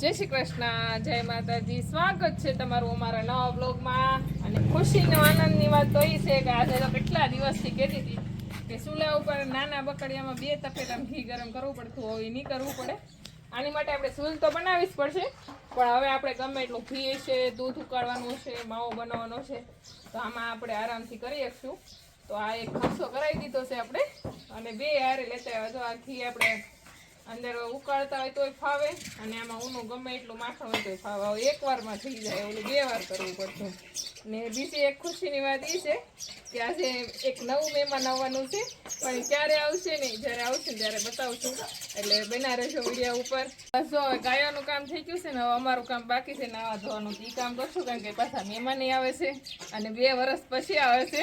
જય શ્રી કૃષ્ણ, જય માતાજી. સ્વાગત છે તમારું અમારા નવા બ્લોગમાં અને ખુશીનો આનંદની વાત તો એ છે કે આજે તો કેટલા દિવસથી કહેતી હતી કે ચૂલા ઉપર નાના બકડિયામાં બે તપેલામાં ઘી ગરમ કરવું પડતું હોય નહીં કરવું પડે. આની માટે આપણે ચૂલ તો બનાવવી જ પડશે, પણ હવે આપણે ગમે એટલું ઘી છે, દૂધ ઉકાળવાનું છે, માવો બનાવવાનો છે, તો આમાં આપણે આરામથી કરી શકશું. તો આ એક ખસો કરાવી દીધો છે આપણે. અને બે હારે લેતા આવ્યા તો આ ઘી આપણે અંદર ઉકાળતા હોય તોય ફાવે અને આમાં ઊનું ગમે એટલું માખણ હોય તોય ફાવે. હવે એક વારમાં થઈ જાય, ઓલું બે વાર કરવું પડતું. ને બીજી એક ખુશીની વાત એ છે કે આજે એક નવું મહેમાન આવવાનું છે, પણ ક્યારે આવશે ને જ્યારે આવશે ત્યારે બતાવશું. એટલે બના રહેજો વિડીયા ઉપર. જો હવે ગાયોનું કામ થઈ ગયું છે ને, હવે અમારું કામ બાકી છે નાવા ધોવાનું. એ કામ કરશું કારણ કે પાછા મહેમાન આવે છે અને બે વર્ષ પછી આવે છે.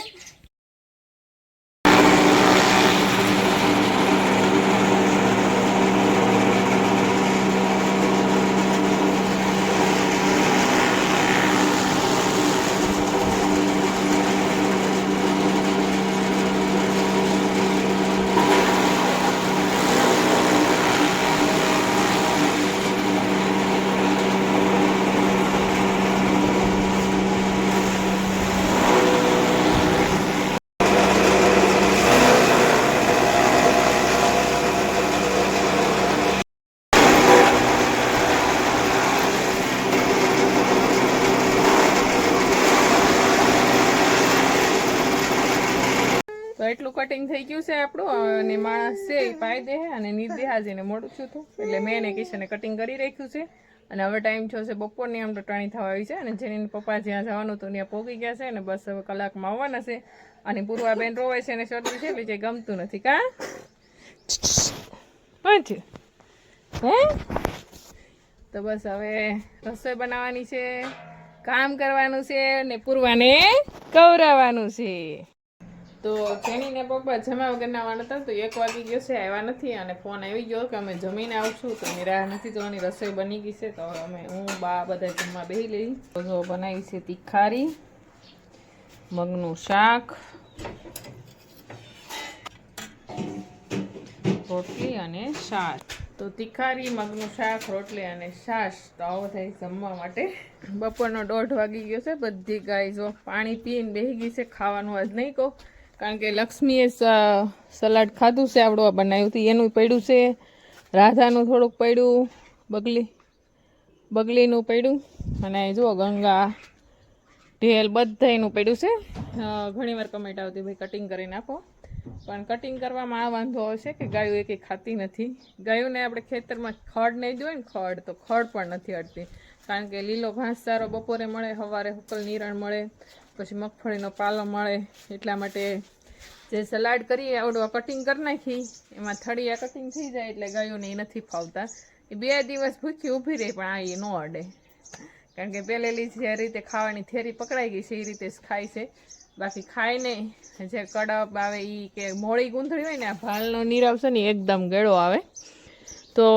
તો એટલું કટિંગ થઈ ગયું છે આપણું અને માણસ છે એ પાઈ દે અને નિર્દે હાજીને મોડું છું હતું. એટલે મેં એને કિશને કટિંગ કરી રાખ્યું છે. અને હવે ટાઈમ થયો છે બપોરની, આમ તો ટાણી થવા આવી છે. અને જેની પપ્પા જ્યાં જવાનું હતું ત્યાં પહોંચી ગયા છે અને બસ હવે કલાકમાં આવવાના છે. અને પૂર્વાબેન રોવે છે અને શરદી છે, એટલે ગમતું નથી. કા? પાંચ હે? તો બસ હવે રસોઈ બનાવવાની છે, કામ કરવાનું છે ને પૂર્વાને કવરાવવાનું છે. તો જેનીને પપ્પા જમા વગર નાવાના હતા તો એક વાગી ગયો છે, આવ્યા નથી અને ફોન આવી ગયો કે અમે જમીને આવશું તો એની રાહ નથી જોવાની, રસોઈ બની ગઈ છે તો અમે હું, બા બધા જમવા બેસી લઈ. જો બનાવી છે તીખારી, મગનું શાક, રોટલી અને છાશ તો તીખારી, મગનું શાક, રોટલી અને છાશ તો આવો થાય જમવા માટે. બપોરનો દોઢ વાગી ગયો છે, બધી ગાય જો પાણી પીને બેસી ગઈ છે, ખાવાનું આજ નહીં કહો. કારણ કે લક્ષ્મીએ સલાડ ખાધું છે આવડું આ બનાવ્યું હતું. એનું પડ્યું છે, રાધાનું થોડુંક પડ્યું, બગલી, બગલીનું પડ્યું. અને જુઓ ગંગા, ઢેલ બધાનું પડ્યું છે. ઘણીવાર કમેન્ટ આવતી ભાઈ કટિંગ કરીને આપો. પણ કટિંગ કરવામાં આ વાંધો હશે કે ગાયો એક ખાતી નથી. ગાયોને આપણે ખેતરમાં ખડ નહીં જોઈએ ને, ખડ તો ખડ પણ નથી અડતી કારણ કે લીલો ઘાસચારો બપોરે મળે, સવારે હુકલ નિરણ મળે. પછી મગફળીનો પાલો મળે એટલા માટે જે સલાડ કરીએ, આવડવા કટિંગ કરી નાખી. એમાં થળિયા કટિંગ થઈ જાય એટલે ગાયોને એ નથી ફાવતા. એ બે દિવસ ભૂખી ઊભી રહી પણ આ એ ન અડે. કારણ કે પહેલેલી જે રીતે ખાવાની થેરી પકડાઈ ગઈ છે એ રીતે જ ખાય છે. બાકી ખાય નહીં જે કડપ આવે એ કે મોળી ગૂંથળી હોય ને, આ ભાલનો નીરવ છે ને એકદમ ગેળો આવે. તો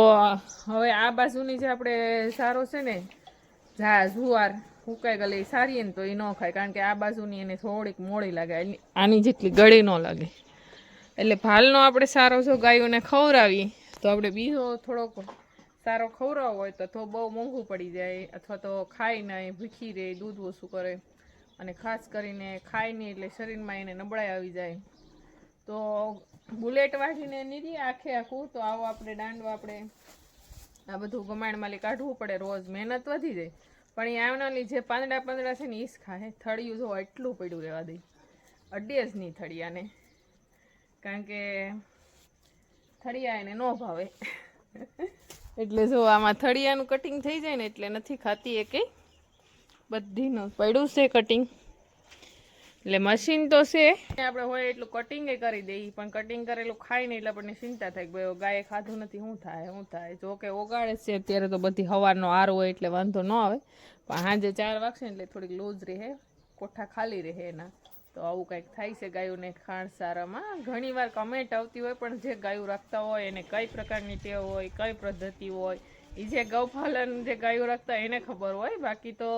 હવે આ બાજુની જે આપણે સારો છે ને જા જુવાર હુકાઈ ગયેલી સારી ને તો એ ન ખાય. કારણ કે આ બાજુની એને થોડીક મોડી લાગે. આની જેટલી ગળી ન લાગે. એટલે ભાલનો આપણે સારો જો ગાયોને ખવડાવીએ, તો આપણે બીજો થોડોક સારો ખવડાવવો હોય તો તો બહુ મોંઘું પડી જાય અથવા તો ખાય નહીં, ભૂખી રહે, દૂધ ઓછું કરે. અને ખાસ કરીને ખાય નહીં એટલે શરીરમાં એને નબળાઈ આવી જાય. તો બુલેટ વાઢીને નીરી આખે આખું. તો આવો આપણે દાંડો આપણે આ બધું ગમાણમાંથી કાઢવું પડે. રોજ મહેનત વધી જાય. પણ એ આવનાની જે પાંદડા પાંદડા છે ને એ જ ખાય. થળિયું જો એટલું પડ્યું રહેવા દઈ અડે જ નહીં થળિયાને. કારણ કે થળિયા એને ન ભાવે. એટલે જો આમાં થળિયાનું કટિંગ થઈ જાય ને એટલે નથી ખાતી એ કંઈ. બધીનું પડ્યું છે કટિંગ એટલે મશીન તો છે. આપણે હોય એટલું કટિંગ કરી દઈએ પણ કટિંગ કરેલું ખાય નહીં એટલે આપણને ચિંતા થાય કે ગાયે ખાધું નથી શું થાય શું થાય. જો કે ઓગાળે છે, અત્યારે તો બધી હવારનો આર હોય એટલે વાંધો ન આવે. પણ સાંજે ચાર વાગશે એટલે થોડીક લૂઝ રહે, કોઠા ખાલી રહે એના. તો આવું કંઈક થાય છે ગાયોને ખાણ સારામાં ઘણીવાર કમેન્ટ આવતી હોય, પણ જે ગાયો રાખતા હોય, એને કઈ પ્રકારની ટેવ હોય, કઈ પદ્ધતિ હોય એ જે ગૌપાલન જે ગાયો રાખતા એને ખબર હોય. બાકી તો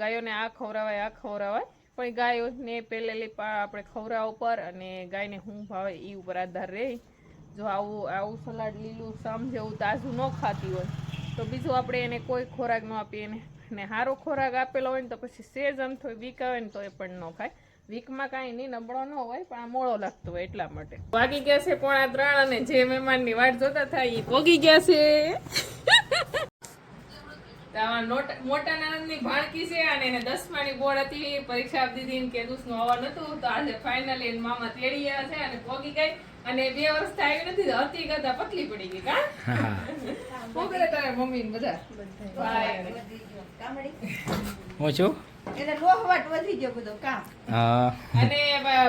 ગાયોને આ ખવરાવાય આ ખવડાવાય. પણ ગાયોને પહેલેલી આપણે ખવરા ઉપર અને ગાયને શું ભાવે એ ઉપર આધાર રહે. જો આવું આવું સલાડ લીલું, સમ જેવું તાજું ન ખાતી હોય, તો બીજું આપણે એને કોઈ ખોરાક ન આપીએ એને. ને સારો ખોરાક આપેલો હોય ને તો પછી સેજ આમ થોડી વીક આવે ને તો એ પણ ન ખાય. વીકમાં કાંઈ નહીં, નબળો ન હોય, પણ આ મોળો લાગતો હોય એટલા માટે. વાગી ગયા છે પોણા ત્રણ અને જે મહેમાનની વાટ જોતા થાય એ પોગી ગયા છે. મોટા નાનંદની ભાણકી છે અને એને દસમાની બોર્ડ હતી પરીક્ષા આપી દીધી કે કેદુસનું અવાજ નતું તો આજે ફાઇનલી એના મામા તેડી ગયા છે અને પોગી ગઈ. અને બે વર્ષ આવી નથી હતી કરતા પતલી પડી ગઈ કા? શું કરે તારા મમ્મી ને બધા? હું છું? એટલે લોહવટ વધી ગયો બધો કામ. અને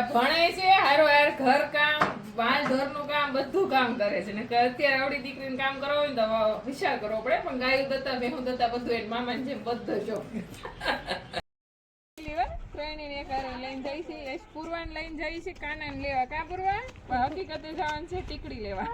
ભણે છે હારો હાર ઘર કામ બાલ ઘરનું કામ, બધું કામ કરે છે. ને અત્યારે આવડી દીકરીને કામ કરવો હોય ને તો વિચાર કરવો પડે. પણ ગાયું દત્તા, બેહું દત્તા બધું એને મામાને જેમ બધું જો ત્રણેયને એક હારે લઈને જાય છે. પૂર્વાને લઈને જાય છે. કાનાને લેવા. કા પૂરવા? હકીકતે જવાનું છે ટીકડી લેવા.